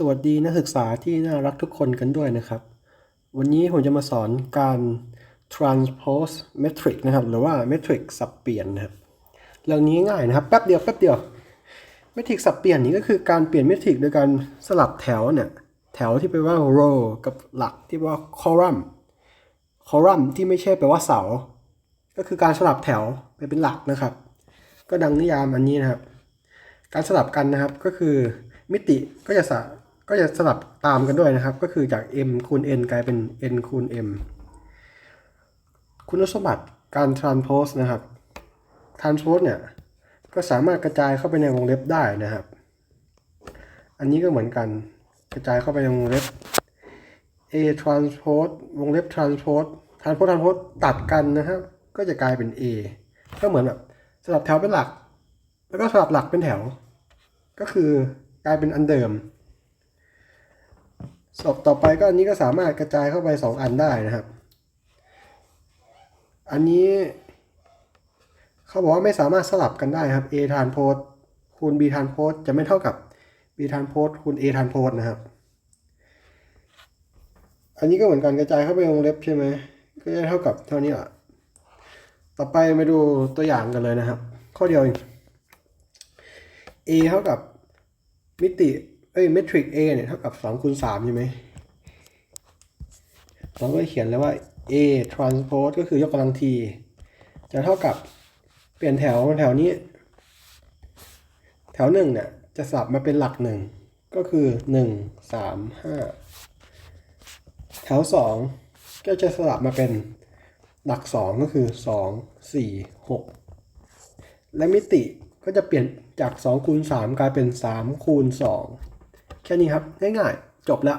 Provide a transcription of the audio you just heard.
สวัสดีนักศึกษาที่น่ารักทุกคนกันด้วยนะครับ วันนี้ผมจะมาสอนการ transpose metric นะครับ หรือว่า metric สับเปลี่ยนนะครับ เรื่องนี้ง่ายนะครับ แป๊บเดียวแป๊บเดียว metric สับเปลี่ยนนี้ก็คือการเปลี่ยน metric โดยการสลับแถวเนี่ย แถวที่แปลว่า row กับหลักที่แปลว่า column column ที่ไม่ใช่แปลว่าเสา ก็คือการสลับแถวไปเป็นหลักนะครับ ก็ดังนิยามอันนี้นะครับ การสลับกันนะครับก็คือมิติก็จะสะ ก็จะสลับตามกันด้วยนะครับ ก็คือจาก m คูณ n กลายเป็น n คูณ m คุณสมบัติการ transpose นะครับ transpose เนี่ย ก็สามารถกระจายเข้าไปในวงเล็บได้นะครับ อันนี้ก็เหมือนกันกระจายเข้าไปในวงเล็บ a transpose วงเล็บ transpose transpose transpose ตัดกันนะครับ ก็จะกลายเป็น a ก็เหมือนแบบสลับแถวเป็นหลัก แล้วก็สลับหลักเป็นแถว ก็คือกลายเป็นอันเดิม สอบต่อไปก็อันนี้ก็สามารถกระจายเข้าไป2อันได้นะครับ อันนี้เขาบอกว่าไม่สามารถสลับกันได้ครับ a ทานโพสคูณ b ทานโพสจะไม่เท่ากับ b ทานโพสคูณ a ทานโพสนะครับ อันนี้ก็เหมือนกันกระจายเข้าไปวงเล็บใช่ไหมก็จะเท่ากับเท่านี้อะต่อไปมาดูตัวอย่างกันเลยนะครับ ข้อเดียวเอง a เท่ากับมิติ เอ้ยเมทริก a เนี่ยเท่ากับ2คูณ3ใช่ไหมเราก็เขียนเลยว่า a transpose ก็คือยกกำลัง t จะเท่ากับเปลี่ยนแถวแถวนี้ แถวหนึ่งเนี่ยจะสลับมาเป็นหลักหนึ่งก็คือ1 3 5แถวสองก็จะสลับมาเป็นหลักสองก็คือ2 4 6และมิติก็จะเปลี่ยนจาก2คูณ3กลายเป็น3คูณ2 แค่นี้ครับ ง่ายๆ จบแล้ว